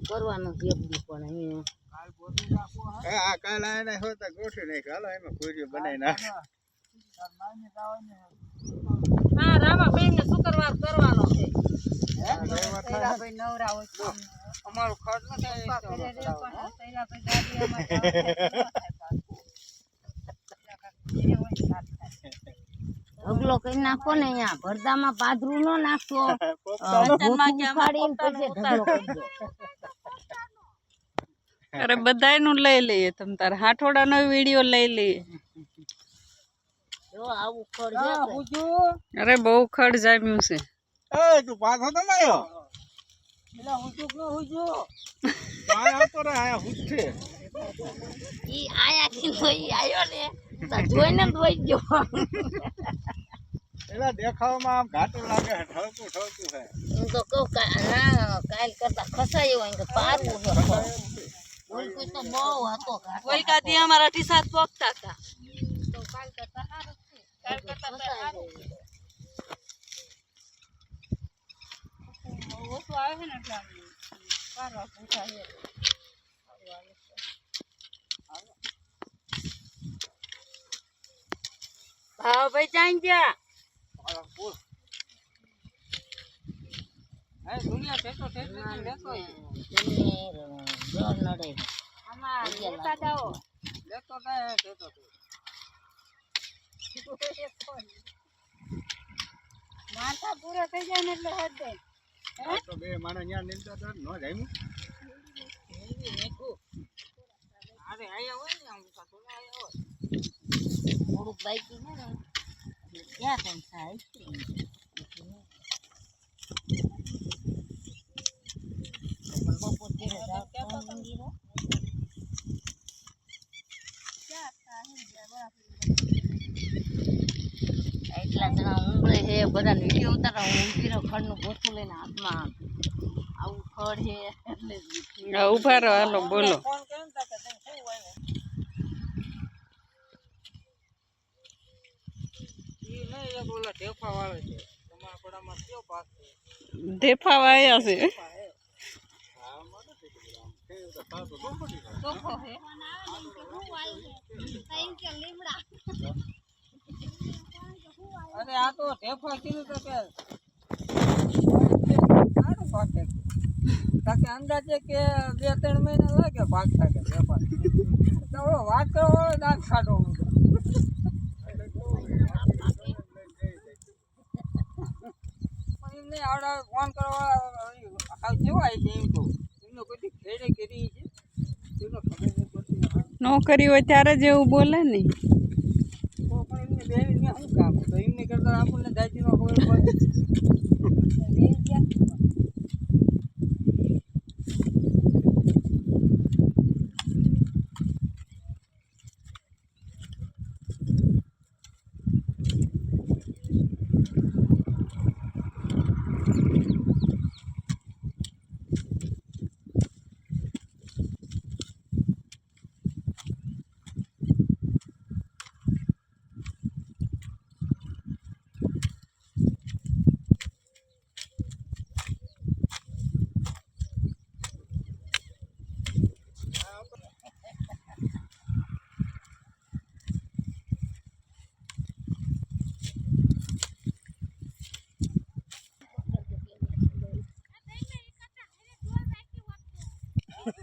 કરવાનું પણ આ કાલ આને હોતા ગોઠવી નાખ એમાં કુરિયો બનાવી નાખ હા રામાબેન ને કરવાનો નવરા હોય અમારું ખર્ચ પપ્પા ઢગલો કરી નાખો ને અહીંયા ભરદામાં પાદરું નો નાખશો. પછી ઢગલો. અરે બધાયનું લઈ લઈએ તમ તારે. હાઠોડાનો વીડિયો લઈ લઈએ. અરે બહુ ખડ જામ્યું છે. એ તું પાછો તો ના આવ્યો? પેલા હુજુ કે ન હુજુ? રે આયા હુઠે ઈ આયાથી તો ઈ આયો ને. જોઈને જ ગયો. એલા દેખાવામાં આમ ઘાટું લાગે છે ઠળકું ઠળકું છે. હું તો કહું કા- ના કાલ કરતા ખસાયો હોય કે પારવું છે. ખડ. તો બહુ હતો ઘાટો. કાદી અમારા અઢી સાત પોગતા હતા. તો કાલ કરતા સારું છે. કાલ કરતા સારું ઓછું આવે છે ને એટલે આમ સારા પૂછા છે. ભાવ ભાઈ ચાઈ ગયા? દુનિયા ટેકો ટેકો લેતો જોર નડે. આમાં લેતા જાઓ લેતો જાય ટેકો માથા પૂરા થઈ જાય ને એટલે હદ દે. તો બે માણસ ન્યા નીંદતા હતા ન જામ્યું અરે આયા હોય ને આમ તો આયા હોય. થોડુંક બાઈક ને. ક્યાં કોણ થાય ઉંગળે છે બધા વીડિયો ઉતારા હું ઉભીરો ખડનું ગોથું લઈને હાથમાં આવું ખડ છે એટલે ઊભા રહો હાલો બોલો. ઢેફા છે પડામાં કયો પાક છે દેખાવા આવ્યા છે ચોખ્ખો છે અરે આ તો ઢેફા કીધું તો કે સારું પાકે કાકે અંદાજે કે બે, ત્રણ મહિના લાગે પાકતા કે ઢેફા તો વાત કરો દાંત કાઢો એમને આવડા ફોન કરવા કેવા આવી છે એમ તો. એમને કોઈ ખેડે કરી છે. એમને નહીં હોય ત્યારે જ એવું બોલે ને તો પણ એમને બેન ને શું કામ તો આપણને દાદીનો ખબર પડે.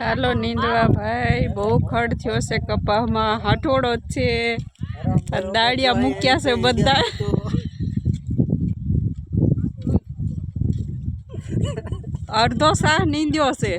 હાલો નીંદવા ભાઈ બહુ ખડ થયો છે કપામાં. હાઠોડો છે. દાળિયા મૂક્યા છે બધા. અડધો શાહ નીંદ્યો છે.